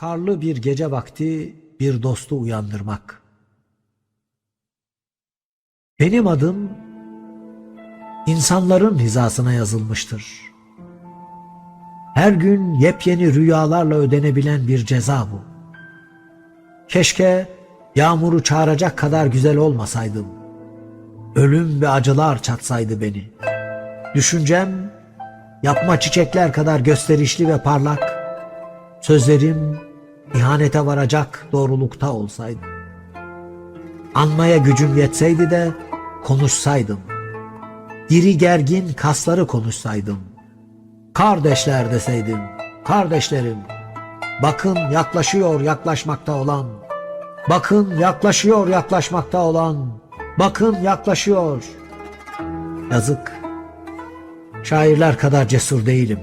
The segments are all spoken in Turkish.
Karlı bir gece vakti bir dostu uyandırmak. Benim adım insanların hizasına yazılmıştır. Her gün yepyeni rüyalarla ödenebilen bir ceza bu. Keşke yağmuru çağıracak kadar güzel olmasaydım. Ölüm ve acılar çatsaydı beni. Düşüncem yapma çiçekler kadar gösterişli ve parlak, sözlerim ihanete varacak doğrulukta olsaydı. Anmaya gücüm yetseydi de konuşsaydım. Diri gergin kasları konuşsaydım. Kardeşler deseydim, kardeşlerim. Bakın yaklaşıyor yaklaşmakta olan. Bakın yaklaşıyor yaklaşmakta olan. Bakın yaklaşıyor. Yazık. Şairler kadar cesur değilim.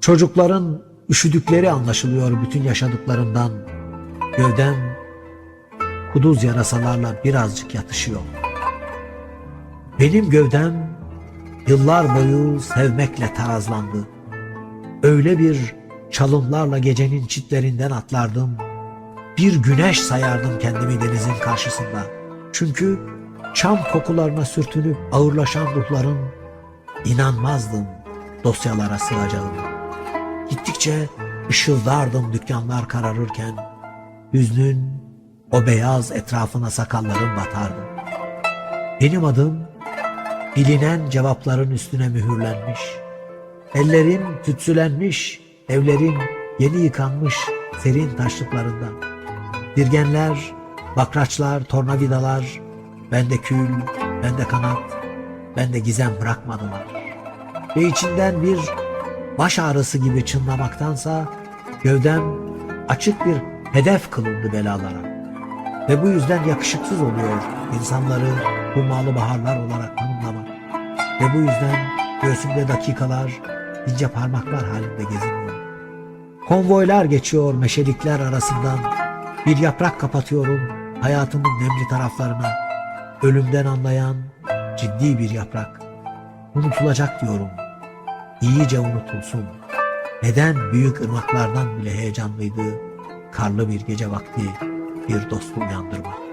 Çocukların üşüdükleri anlaşılıyor bütün yaşadıklarından. Gövdem kuduz yarasalarla birazcık yatışıyor. Benim gövdem yıllar boyu sevmekle tarazlandı. Öyle bir çalımlarla gecenin çitlerinden atlardım. Bir güneş sayardım kendimi denizin karşısında. Çünkü çam kokularına sürtünüp ağırlaşan ruhların inanmazdım dosyalara sığacağına. Gittikçe ışıldardım dükkanlar kararırken. Hüznün o beyaz etrafına sakallarım batardı. Benim adım bilinen cevapların üstüne mühürlenmiş. Ellerim tütsülenmiş, evlerim yeni yıkanmış serin taşlıklarından. Dirgenler, bakraçlar, tornavidalar, bende kül, bende kanat, bende gizem bırakmadılar. Ve içinden bir baş ağrısı gibi çınlamaktansa gövdem açık bir hedef kılındı belalara. Ve bu yüzden yakışıksız oluyor insanları hummalı baharlar olarak tanımlamak. Ve bu yüzden göğsümde dakikalar ince parmaklar halinde geziniyor. Konvoylar geçiyor meşelikler arasından. Bir yaprak kapatıyorum hayatımın nemli taraflarına. Ölümden anlayan ciddi bir yaprak. Unutulacak diyorum. İyice unutulsun. Neden büyük ırmaklardan bile heyecanlıydı karlı bir gece vakti bir dostu uyandırmak.